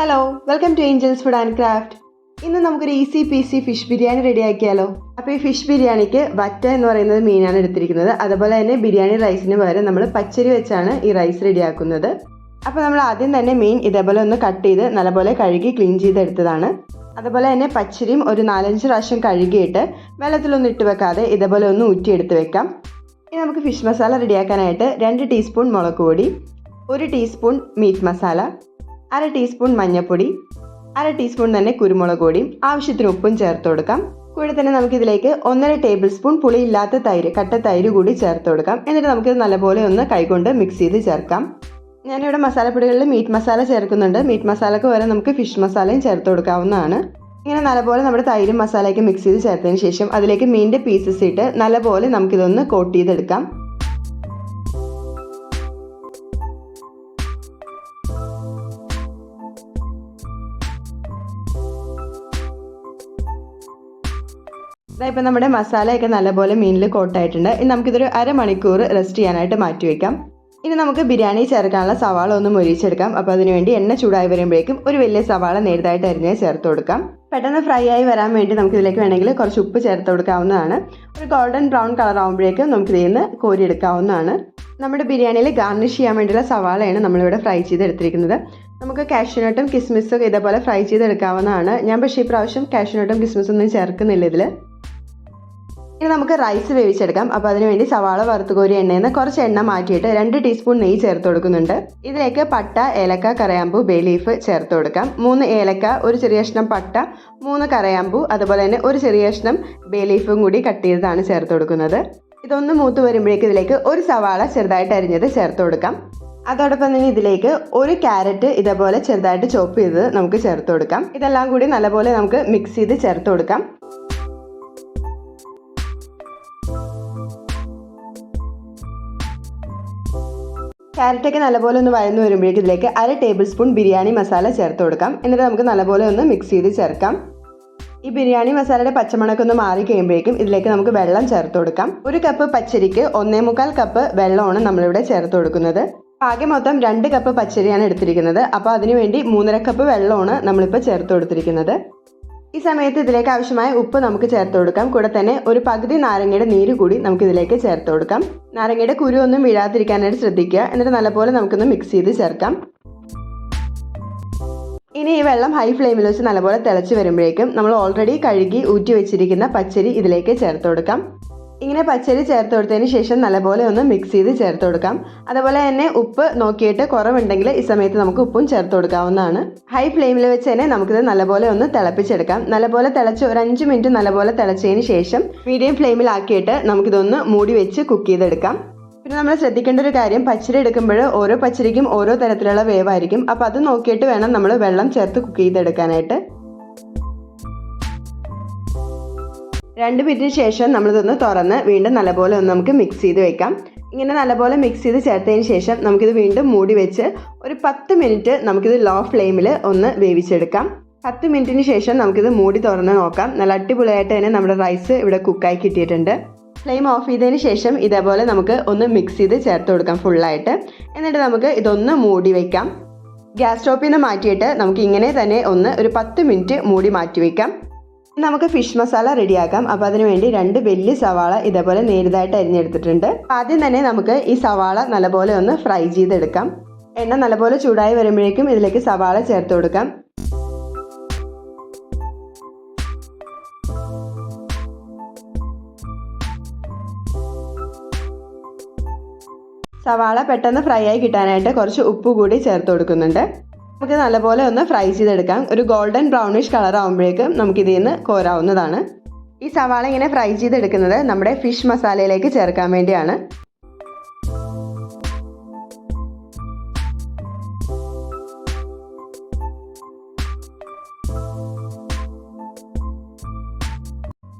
Hello welcome to Angels food and craft ഇന്ന് നമുക്കൊരു easy peasy fish biryani റെഡിയാക്കിയാലോ അപ്പോൾ ഈ ഫിഷ് ബിരിയാണിക്ക് വറ്റ എന്ന് പറയുന്നത് മീനാണ് എടുത്തിരിക്കുന്നത്. അതുപോലെ തന്നെ ബിരിയാണി റൈസിന് പകരം നമ്മൾ പച്ചരി വെച്ചാണ് ഈ റൈസ് റെഡിയാക്കുന്നത് അപ്പോൾ നമ്മൾ ആദ്യം തന്നെ മീൻ ഇതേപോലെ ഒന്ന് കട്ട് ചെയ്ത് നല്ലപോലെ കഴുകി ക്ലീൻ ചെയ്തെടുത്തതാണ്. അതുപോലെ തന്നെ പച്ചരിയും ഒരു നാലഞ്ച് പ്രാവശ്യം കഴുകിയിട്ട് വെള്ളത്തിലൊന്നും ഇട്ട് വെക്കാതെ ഇതേപോലെ ഒന്ന് ഊറ്റിയെടുത്ത് വെക്കാം. ഇനി നമുക്ക് ഫിഷ് മസാല റെഡിയാക്കാനായിട്ട് രണ്ട് ടീസ്പൂൺ മുളക് പൊടി ഒരു ടീസ്പൂൺ മീറ്റ് മസാല അര ടീസ്പൂൺ മഞ്ഞൾപ്പൊടി അര ടീസ്പൂൺ തന്നെ കുരുമുളക് പൊടിയും ആവശ്യത്തിന് ഉപ്പും ചേർത്ത് കൊടുക്കാം. കൂടെ തന്നെ നമുക്കിതിലേക്ക് ഒന്നര ടേബിൾ സ്പൂൺ പുളിയില്ലാത്ത തൈര് കട്ട തൈര് കൂടി ചേർത്ത് കൊടുക്കാം. എന്നിട്ട് നമുക്കിത് നല്ലപോലെ ഒന്ന് കൈകൊണ്ട് മിക്സ് ചെയ്ത് ചേർക്കാം. ഞാനിവിടെ മസാലപ്പൊടികളിൽ മീറ്റ് മസാല ചേർക്കുന്നുണ്ട്. മീറ്റ് മസാലക്ക് പകരം നമുക്ക് ഫിഷ് മസാലയും ചേർത്ത് കൊടുക്കാവുന്നതാണ്. ഇങ്ങനെ നല്ലപോലെ നമ്മുടെ തൈരും മസാലയൊക്കെ മിക്സ് ചെയ്ത് ചേർത്തതിന് ശേഷം അതിലേക്ക് മീനിന്റെ പീസസ് ഇട്ട് നല്ലപോലെ നമുക്കിതൊന്ന് കോട്ട് ചെയ്തെടുക്കാം. ഇപ്പം നമ്മുടെ മസാലയൊക്കെ നല്ലപോലെ മീനിൽ കോട്ടായിട്ടുണ്ട്. ഇനി നമുക്കിതൊരു അരമണിക്കൂർ റെസ്റ്റ് ചെയ്യാനായിട്ട് മാറ്റി വെക്കാം. ഇനി നമുക്ക് ബിരിയാണി ചേർക്കാനുള്ള സവാള ഒന്ന് മൊരിച്ചെടുക്കാം. അപ്പോൾ അതിനുവേണ്ടി എണ്ണ ചൂടായി വരുമ്പോഴേക്കും ഒരു വലിയ സവാള നേരിതായിട്ട് അരിഞ്ഞ് ചേർത്ത് കൊടുക്കാം. പെട്ടെന്ന് ഫ്രൈ ആയി വരാൻ വേണ്ടി നമുക്ക് ഇതിലേക്ക് വേണമെങ്കിൽ കുറച്ച് ഉപ്പ് ചേർത്ത് കൊടുക്കാവുന്നതാണ്. ഒരു ഗോൾഡൻ ബ്രൗൺ കളർ ആകുമ്പോഴേക്കും നമുക്ക് ഇതിൽ നിന്ന് കോരിയെടുക്കാവുന്നതാണ്. നമ്മുടെ ബിരിയാണിയിൽ ഗാർണിഷ് ചെയ്യാൻ വേണ്ടിയുള്ള സവാളയാണ് നമ്മളിവിടെ ഫ്രൈ ചെയ്തെടുത്തിരിക്കുന്നത്. നമുക്ക് കാഷ്യൂനട്ടും കിസ്മിസും ഇതേപോലെ ഫ്രൈ ചെയ്തെടുക്കാവുന്നതാണ്. ഞാൻ പക്ഷേ ഈ പ്രാവശ്യം കാഷ്യൂനട്ടും കിസ്മിസും ഒന്നും ചേർക്കുന്നില്ല ഇതിൽ ഇനി നമുക്ക് റൈസ് വേവിച്ചെടുക്കാം. അപ്പോൾ അതിനുവേണ്ടി സവാള വറുത്തുകോരി എണ്ണയിൽ നിന്ന് കുറച്ച് എണ്ണ മാറ്റിയിട്ട് രണ്ട് ടീസ്പൂൺ നെയ്യ് ചേർത്ത് കൊടുക്കുന്നുണ്ട്. ഇതിലേക്ക് പട്ട ഏലക്ക കറയാമ്പു ബേ ലീഫ് ചേർത്ത് കൊടുക്കാം. മൂന്ന് ഏലക്ക ഒരു ചെറിയ കഷ്ണം പട്ട മൂന്ന് കറയാമ്പു അതുപോലെ തന്നെ ഒരു ചെറിയ കഷ്ണം ബേ ലീഫും കൂടി കട്ട് ചെയ്തതാണ് ചേർത്ത് കൊടുക്കുന്നത്. ഇതൊന്ന് മൂത്ത് വരുമ്പോഴേക്ക് ഇതിലേക്ക് ഒരു സവാള ചെറുതായിട്ട് അരിഞ്ഞത് ചേർത്ത് കൊടുക്കാം. അതോടൊപ്പം തന്നെ ഇതിലേക്ക് ഒരു ക്യാരറ്റ് ഇതേപോലെ ചെറുതായിട്ട് ചോപ്പ് ചെയ്ത് നമുക്ക് ചേർത്ത് കൊടുക്കാം. ഇതെല്ലാം കൂടി നല്ലപോലെ നമുക്ക് മിക്സ് ചെയ്ത് ചേർത്ത് കൊടുക്കാം. ക്യാരറ്റൊക്കെ നല്ലപോലെ ഒന്ന് വഴന്നു വരുമ്പോഴേക്കും ഇതിലേക്ക് അര ടേബിൾ സ്പൂൺ ബിരിയാണി മസാല ചേർത്ത് കൊടുക്കാം. എന്നിട്ട് നമുക്ക് നല്ലപോലെ ഒന്ന് മിക്സ് ചെയ്ത് ചേർക്കാം. ഈ ബിരിയാണി മസാലയുടെ പച്ചമണക്ക് ഒന്ന് മാറി കഴിയുമ്പോഴേക്കും ഇതിലേക്ക് നമുക്ക് വെള്ളം ചേർത്ത് കൊടുക്കാം. ഒരു കപ്പ് പച്ചരിക്ക് ഒന്നേ മുക്കാൽ കപ്പ് വെള്ളമാണ് നമ്മളിവിടെ ചേർത്ത് കൊടുക്കുന്നത്. ആകെ മൊത്തം രണ്ട് കപ്പ് പച്ചരിയാണ് എടുത്തിരിക്കുന്നത്. അപ്പോൾ അതിനുവേണ്ടി മൂന്നര കപ്പ് വെള്ളമാണ് നമ്മളിപ്പോൾ ചേർത്ത് കൊടുത്തിരിക്കുന്നത്. ഈ സമയത്ത് ഇതിലേക്ക് ആവശ്യമായ ഉപ്പ് നമുക്ക് ചേർത്ത് കൊടുക്കാം. കൂടെ തന്നെ ഒരു പകുതി നാരങ്ങയുടെ നീര് കൂടി നമുക്ക് ഇതിലേക്ക് ചേർത്ത് കൊടുക്കാം. നാരങ്ങയുടെ കുരു ഒന്നും വീഴാതിരിക്കാനായിട്ട് ശ്രദ്ധിക്കുക. എന്നിട്ട് നല്ലപോലെ നമുക്കൊന്ന് മിക്സ് ചെയ്ത് ചേർക്കാം. ഇനി ഈ വെള്ളം ഹൈ ഫ്ലെയിമിൽ വെച്ച് നല്ലപോലെ തിളച്ച് വരുമ്പോഴേക്കും നമ്മൾ ഓൾറെഡി കഴുകി ഊറ്റി വെച്ചിരിക്കുന്ന പച്ചരി ഇതിലേക്ക് ചേർത്ത് കൊടുക്കാം. ഇങ്ങനെ പച്ചരി ചേർത്ത് കൊടുത്തതിന് ശേഷം നല്ലപോലെ ഒന്ന് മിക്സ് ചെയ്ത് ചേർത്ത് കൊടുക്കാം. അതുപോലെ തന്നെ ഉപ്പ് നോക്കിയിട്ട് കുറവുണ്ടെങ്കിൽ ഈ സമയത്ത് നമുക്ക് ഉപ്പും ചേർത്ത് കൊടുക്കാവുന്നതാണ്. ഹൈ ഫ്ലെയിമിൽ വെച്ച് തന്നെ നമുക്കിത് നല്ലപോലെ ഒന്ന് തിളപ്പിച്ചെടുക്കാം. നല്ലപോലെ തിളച്ച് ഒരു അഞ്ച് മിനിറ്റ് നല്ലപോലെ തിളച്ചതിന് ശേഷം മീഡിയം ഫ്ലെയിമിലാക്കിയിട്ട് നമുക്കിതൊന്ന് മൂടി വെച്ച് കുക്ക് ചെയ്തെടുക്കാം. പിന്നെ നമ്മൾ ശ്രദ്ധിക്കേണ്ട ഒരു കാര്യം പച്ചരി എടുക്കുമ്പോൾ ഓരോ പച്ചരിക്കും ഓരോ തരത്തിലുള്ള വേവായിരിക്കും. അപ്പോൾ അത് നോക്കിയിട്ട് വേണം നമ്മൾ വെള്ളം ചേർത്ത് കുക്ക് ചെയ്തെടുക്കാനായിട്ട്. രണ്ട് മിനിറ്റിന് ശേഷം നമ്മളിതൊന്ന് തുറന്ന് വീണ്ടും നല്ലപോലെ ഒന്ന് നമുക്ക് മിക്സ് ചെയ്ത് വെക്കാം. ഇങ്ങനെ നല്ലപോലെ മിക്സ് ചെയ്ത് ചേർത്തതിന് ശേഷം നമുക്കിത് വീണ്ടും മൂടി വെച്ച് ഒരു പത്ത് മിനിറ്റ് നമുക്കിത് ലോ ഫ്ലെയിമിൽ ഒന്ന് വേവിച്ചെടുക്കാം. പത്ത് മിനിറ്റിന് ശേഷം നമുക്കിത് മൂടി തുറന്ന് നോക്കാം. നല്ല അടിപൊളിയായിട്ട് തന്നെ നമ്മുടെ റൈസ് ഇവിടെ കുക്കായി കിട്ടിയിട്ടുണ്ട്. ഫ്ലെയിം ഓഫ് ചെയ്തതിന് ശേഷം ഇതേപോലെ നമുക്ക് ഒന്ന് മിക്സ് ചെയ്ത് ചേർത്ത് കൊടുക്കാം ഫുള്ളായിട്ട് എന്നിട്ട് നമുക്ക് ഇതൊന്ന് മൂടി വയ്ക്കാം ഗ്യാസ് സ്റ്റോപ്പിൽ നിന്ന് മാറ്റിയിട്ട് നമുക്ക് ഇങ്ങനെ തന്നെ ഒന്ന് ഒരു പത്ത് മിനിറ്റ് മൂടി മാറ്റി വയ്ക്കാം നമുക്ക് ഫിഷ് മസാല റെഡിയാക്കാം അപ്പോൾ അതിനുവേണ്ടി രണ്ട് വലിയ സവാള ഇതേപോലെ നേരിതായിട്ട് അരിഞ്ഞെടുത്തിട്ടുണ്ട്. ആദ്യം തന്നെ നമുക്ക് ഈ സവാള നല്ലപോലെ ഒന്ന് ഫ്രൈ ചെയ്തെടുക്കാം. എണ്ണ നല്ലപോലെ ചൂടായി വരുമ്പോഴേക്കും ഇതിലേക്ക് സവാള ചേർത്ത് കൊടുക്കാം. സവാള പെട്ടെന്ന് ഫ്രൈ ആയി കിട്ടാനായിട്ട് കുറച്ച് ഉപ്പ് കൂടി ചേർത്ത് കൊടുക്കുന്നുണ്ട്. നമുക്ക് നല്ലപോലെ ഒന്ന് ഫ്രൈ ചെയ്തെടുക്കാം. ഒരു ഗോൾഡൻ ബ്രൗണിഷ് കളർ ആകുമ്പോഴേക്കും നമുക്ക് ഇതിൽ നിന്ന് കോരാവുന്നതാണ്. ഈ സവാള ഇങ്ങനെ ഫ്രൈ ചെയ്തെടുക്കുന്നത് നമ്മുടെ ഫിഷ് മസാലയിലേക്ക് ചേർക്കാൻ വേണ്ടിയാണ്.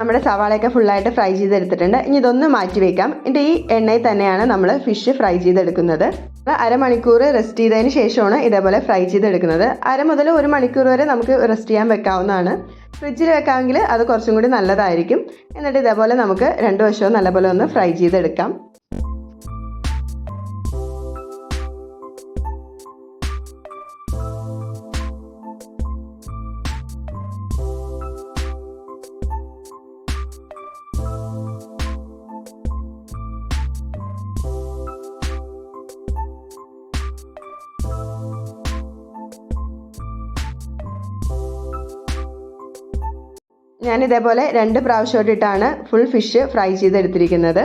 നമ്മുടെ സവാളയൊക്കെ ഫുള്ളായിട്ട് ഫ്രൈ ചെയ്തെടുത്തിട്ടുണ്ട്. ഇനി ഇതൊന്ന് മാറ്റി വെക്കാം. എന്റെ ഈ എണ്ണയിൽ തന്നെയാണ് നമ്മൾ ഫിഷ് ഫ്രൈ ചെയ്തെടുക്കുന്നത്. അരമണിക്കൂർ റെസ്റ്റ് ചെയ്തതിന് ശേഷമാണ് ഇതേപോലെ ഫ്രൈ ചെയ്തെടുക്കുന്നത്. അര മുതൽ ഒരു മണിക്കൂർ വരെ നമുക്ക് റെസ്റ്റ് ചെയ്യാൻ വെക്കാവുന്നതാണ്. ഫ്രിഡ്ജിൽ വെക്കാമെങ്കിൽ അത് കുറച്ചും കൂടി നല്ലതായിരിക്കും. എന്നിട്ട് ഇതേപോലെ നമുക്ക് രണ്ട് വശവും നല്ലപോലെ ഒന്ന് ഫ്രൈ ചെയ്തെടുക്കാം. ഞാൻ ഇതേപോലെ രണ്ട് പ്രാവശ്യമായിട്ടിട്ടാണ് ഫുൾ ഫിഷ് ഫ്രൈ ചെയ്തെടുത്തിരിക്കുന്നത്.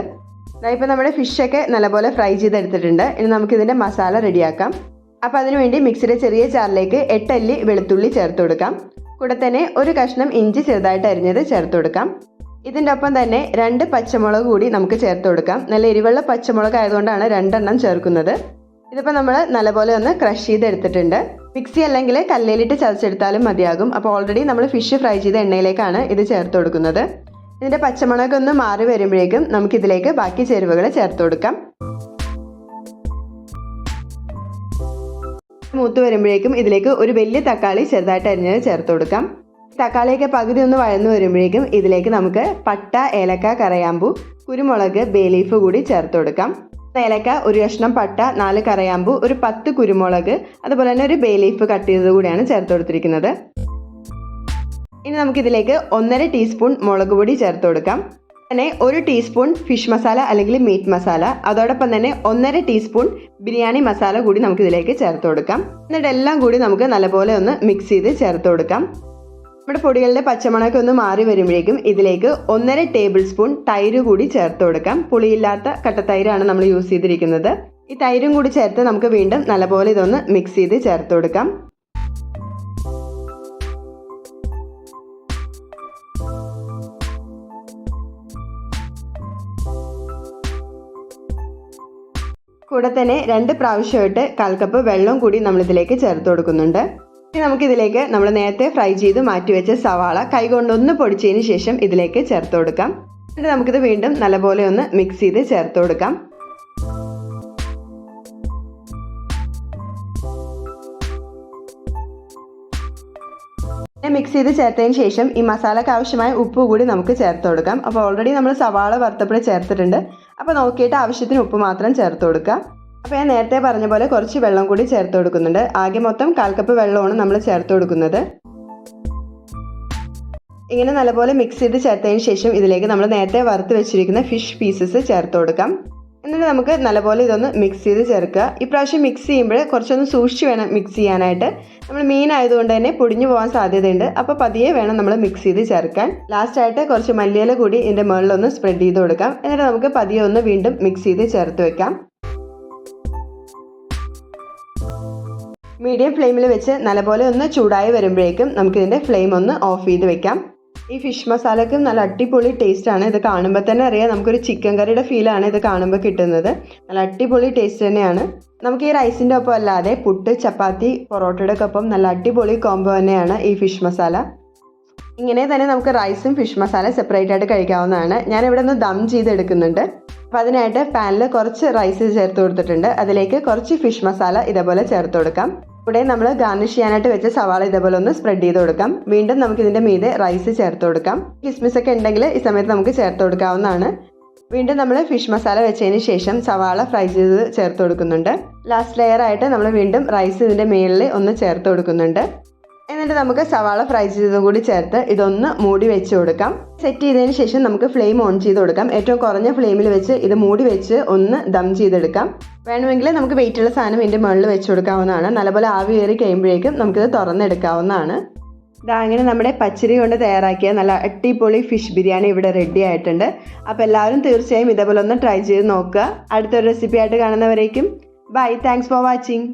ഇപ്പോൾ നമ്മുടെ ഫിഷൊക്കെ നല്ലപോലെ ഫ്രൈ ചെയ്തെടുത്തിട്ടുണ്ട്. ഇനി നമുക്കിതിന്റെ മസാല റെഡിയാക്കാം അപ്പോൾ അതിനുവേണ്ടി മിക്സിയുടെ ചെറിയ ചാറിലേക്ക് എട്ടല്ലി വെളുത്തുള്ളി ചേർത്ത് കൊടുക്കാം. കൂടെ തന്നെ ഒരു കഷ്ണം ഇഞ്ചി ചെറുതായിട്ട് അരിഞ്ഞത് ചേർത്ത് കൊടുക്കാം. ഇതിന്റെ ഒപ്പം തന്നെ രണ്ട് പച്ചമുളക് കൂടി നമുക്ക് ചേർത്ത് കൊടുക്കാം. നല്ല എരിവുള്ള പച്ചമുളക് ആയതുകൊണ്ടാണ് രണ്ടെണ്ണം ചേർക്കുന്നത്. ഇതിപ്പോൾ നമ്മൾ നല്ലപോലെ ഒന്ന് ക്രഷ് ചെയ്തെടുത്തിട്ടുണ്ട്. മിക്സി അല്ലെങ്കിൽ കല്ലേലിട്ട് ചതച്ചെടുത്താലും മതിയാകും. അപ്പോൾ ഓൾറെഡി നമ്മൾ ഫിഷ് ഫ്രൈ ചെയ്ത എണ്ണയിലേക്കാണ് ഇത് ചേർത്ത് കൊടുക്കുന്നത്. ഇതിന്റെ പച്ചമുളക് ഒന്ന് മാറി വരുമ്പോഴേക്കും നമുക്കിതിലേക്ക് ബാക്കി ചേരുവകൾ ചേർത്ത് കൊടുക്കാം. മൂത്ത് വരുമ്പോഴേക്കും ഇതിലേക്ക് ഒരു വലിയ തക്കാളി ചെറുതായിട്ട് അരിഞ്ഞത് ചേർത്ത് കൊടുക്കാം. തക്കാളിയൊക്കെ പകുതി ഒന്ന് വഴന്നു വരുമ്പോഴേക്കും ഇതിലേക്ക് നമുക്ക് പട്ട ഏലക്ക കറയാമ്പൂ കുരുമുളക് ബേലീഫ് കൂടി ചേർത്ത് കൊടുക്കാം. ഏലക്ക ഒരു കഷ്ണം പട്ട നാല് കറയാമ്പു ഒരു പത്ത് കുരുമുളക് അതുപോലെ തന്നെ ഒരു ബേ ലീഫ് കട്ട് ചെയ്തത് കൂടിയാണ് ചേർത്ത് കൊടുത്തിരിക്കുന്നത്. ഇനി നമുക്കിതിലേക്ക് ഒന്നര ടീസ്പൂൺ മുളക് പൊടി ചേർത്ത് കൊടുക്കാം. തന്നെ ഒരു ടീസ്പൂൺ ഫിഷ് മസാല അല്ലെങ്കിൽ മീറ്റ് മസാല അതോടൊപ്പം തന്നെ ഒന്നര ടീസ്പൂൺ ബിരിയാണി മസാല കൂടി നമുക്കിതിലേക്ക് ചേർത്ത് കൊടുക്കാം. എന്നിട്ട് എല്ലാം കൂടി നമുക്ക് നല്ലപോലെ ഒന്ന് മിക്സ് ചെയ്ത് ചേർത്ത് കൊടുക്കാം. നമ്മുടെ പൊടികളുടെ പച്ചമണമൊക്കെ ഒന്ന് മാറി വരുമ്പോഴേക്കും ഇതിലേക്ക് ഒന്നര ടേബിൾ സ്പൂൺ തൈര് കൂടി ചേർത്ത് കൊടുക്കാം. പുളിയില്ലാത്ത കട്ടത്തൈരാണ് നമ്മൾ യൂസ് ചെയ്തിരിക്കുന്നത്. ഈ തൈരും കൂടി ചേർത്ത് നമുക്ക് വീണ്ടും നല്ലപോലെ ഇതൊന്ന് മിക്സ് ചെയ്ത് ചേർത്ത് കൊടുക്കാം. കൂടെ തന്നെ രണ്ട് പ്രാവശ്യമായിട്ട് കാൽ വെള്ളം കൂടി നമ്മളിതിലേക്ക് ചേർത്ത് കൊടുക്കുന്നുണ്ട്. ഇനി നമുക്കിതിലേക്ക് നമ്മൾ നേരത്തെ ഫ്രൈ ചെയ്ത് മാറ്റിവെച്ച സവാള കൈകൊണ്ടൊന്ന് പൊടിച്ചതിന് ശേഷം ഇതിലേക്ക് ചേർത്ത് കൊടുക്കാം. എന്നിട്ട് നമുക്കിത് വീണ്ടും നല്ലപോലെ ഒന്ന് മിക്സ് ചെയ്ത് ചേർത്ത് കൊടുക്കാം. മിക്സ് ചെയ്ത് ചേർത്തതിന് ശേഷം ഈ മസാലയ്ക്ക് ആവശ്യമായ ഉപ്പ് കൂടി നമുക്ക് ചേർത്ത് കൊടുക്കാം. അപ്പോൾ ഓൾറെഡി നമ്മൾ സവാള വറുത്തപ്പോൾ ചേർത്തിട്ടുണ്ട്. അപ്പോൾ നോക്കിയിട്ട് ആവശ്യത്തിന് ഉപ്പ് മാത്രം ചേർത്ത് കൊടുക്കുക അപ്പോൾ ഞാൻ നേരത്തെ പറഞ്ഞ പോലെ കുറച്ച് വെള്ളം കൂടി ചേർത്ത് കൊടുക്കുന്നുണ്ട്. ആകെ മൊത്തം കാൽ കപ്പ് വെള്ളമാണ് നമ്മൾ ചേർത്ത് കൊടുക്കുന്നത്. ഇങ്ങനെ നല്ലപോലെ മിക്സ് ചെയ്ത് ചേർത്തതിന് ശേഷം ഇതിലേക്ക് നമ്മൾ നേരത്തെ വറുത്ത് വെച്ചിരിക്കുന്ന ഫിഷ് പീസസ് ചേർത്ത് കൊടുക്കാം. എന്നിട്ട് നമുക്ക് നല്ലപോലെ ഇതൊന്ന് മിക്സ് ചെയ്ത് ചേർക്കുക. ഇപ്രാവശ്യം മിക്സ് ചെയ്യുമ്പോൾ കുറച്ചൊന്ന് സൂക്ഷിച്ച് വേണം മിക്സ് ചെയ്യാനായിട്ട്. നമ്മൾ മീൻ ആയതുകൊണ്ട് തന്നെ പൊടിഞ്ഞു പോകാൻ സാധ്യതയുണ്ട്. അപ്പോൾ പതിയെ വേണം നമ്മൾ മിക്സ് ചെയ്ത് ചേർക്കാൻ. ലാസ്റ്റായിട്ട് കുറച്ച് മല്ലിയില കൂടി ഇതിന്റെ മുകളിലൊന്ന് സ്പ്രെഡ് ചെയ്ത് കൊടുക്കാം. എന്നിട്ട് നമുക്ക് പതിയെ ഒന്ന് വീണ്ടും മിക്സ് ചെയ്ത് ചേർത്ത് വെക്കാം. മീഡിയം ഫ്ലെയിമിൽ വെച്ച് നല്ലപോലെ ഒന്ന് ചൂടായി വരുമ്പോഴേക്കും നമുക്കിതിന്റെ ഫ്ലെയിം ഒന്ന് ഓഫ് ചെയ്ത് വെക്കാം. ഈ ഫിഷ് മസാലക്കും നല്ല അടിപൊളി ആണ്. ഇത് കാണുമ്പോൾ തന്നെ അറിയാം നമുക്കൊരു ചിക്കൻ കറിയുടെ ഫീലാണ് ഇത് കാണുമ്പോൾ കിട്ടുന്നത്. നല്ല അടിപൊളി ടേസ്റ്റ് തന്നെയാണ്. നമുക്ക് ഈ റൈസിന്റെ ഒപ്പം അല്ലാതെ പുട്ട് ചപ്പാത്തി പൊറോട്ടയുടെ ഒപ്പം നല്ല അടിപൊളി കോംബോ തന്നെയാണ് ഈ ഫിഷ് മസാല. ഇങ്ങനെ തന്നെ നമുക്ക് റൈസും ഫിഷ് മസാല സെപ്പറേറ്റ് ആയിട്ട് കഴിക്കാവുന്നതാണ്. ഞാൻ ഇവിടെ നിന്ന് ദം ചെയ്തെടുക്കുന്നുണ്ട്. അപ്പോൾ അതിനായിട്ട് പാനിൽ കുറച്ച് റൈസ് ചേർത്ത് കൊടുത്തിട്ടുണ്ട്. അതിലേക്ക് കുറച്ച് ഫിഷ് മസാല ഇതേപോലെ ചേർത്ത് കൊടുക്കാം. ഇവിടെ നമ്മൾ ഗാർണിഷ് ചെയ്യാനായിട്ട് വെച്ച സവാള ഇതേപോലെ ഒന്ന് സ്പ്രെഡ് ചെയ്ത് കൊടുക്കാം. വീണ്ടും നമുക്ക് ഇതിന്റെ മീതെ റൈസ് ചേർത്ത് കൊടുക്കാം. കിസ്മിസ് ഒക്കെ ഉണ്ടെങ്കിൽ ഈ സമയത്ത് നമുക്ക് ചേർത്ത് കൊടുക്കാവുന്നതാണ്. വീണ്ടും നമ്മൾ ഫിഷ് മസാല വെച്ചതിന് ശേഷം സവാള ഫ്രൈ ചെയ്ത് ചേർത്ത് കൊടുക്കുന്നുണ്ട്. ലാസ്റ്റ് ലെയർ ആയിട്ട് നമ്മൾ വീണ്ടും റൈസ് ഇതിന്റെ മേളിൽ ഒന്ന് ചേർത്ത് കൊടുക്കുന്നുണ്ട്. എന്നിട്ട് നമുക്ക് സവാള ഫ്രൈ ചെയ്തതും കൂടി ചേർത്ത് ഇതൊന്ന് മൂടി വെച്ച് കൊടുക്കാം. സെറ്റ് ചെയ്തതിന് ശേഷം നമുക്ക് ഫ്ലെയിം ഓൺ ചെയ്ത് കൊടുക്കാം. ഏറ്റവും കുറഞ്ഞ ഫ്ലെയിമിൽ വെച്ച് ഇത് മൂടി വെച്ച് ഒന്ന് ദം ചെയ്തെടുക്കാം. വേണമെങ്കിൽ നമുക്ക് വെയിറ്റുള്ള സാധനം ഇതിന്റെ മുകളിൽ വെച്ച് കൊടുക്കാവുന്നതാണ്. നല്ലപോലെ ആവി കയറി കഴിയുമ്പോഴേക്കും നമുക്കിത് തുറന്നെടുക്കാവുന്നതാണ്. ഇതാ അങ്ങനെ നമ്മുടെ പച്ചരി കൊണ്ട് തയ്യാറാക്കിയ നല്ല അടിപൊളി ഫിഷ് ബിരിയാണി ഇവിടെ റെഡി ആയിട്ടുണ്ട്. അപ്പോൾ എല്ലാവരും തീർച്ചയായും ഇതേപോലെ ഒന്ന് ട്രൈ ചെയ്ത് നോക്കുക. അടുത്തൊരു റെസിപ്പി ആയിട്ട് കാണുന്നവരേക്കും. Bye thanks for watching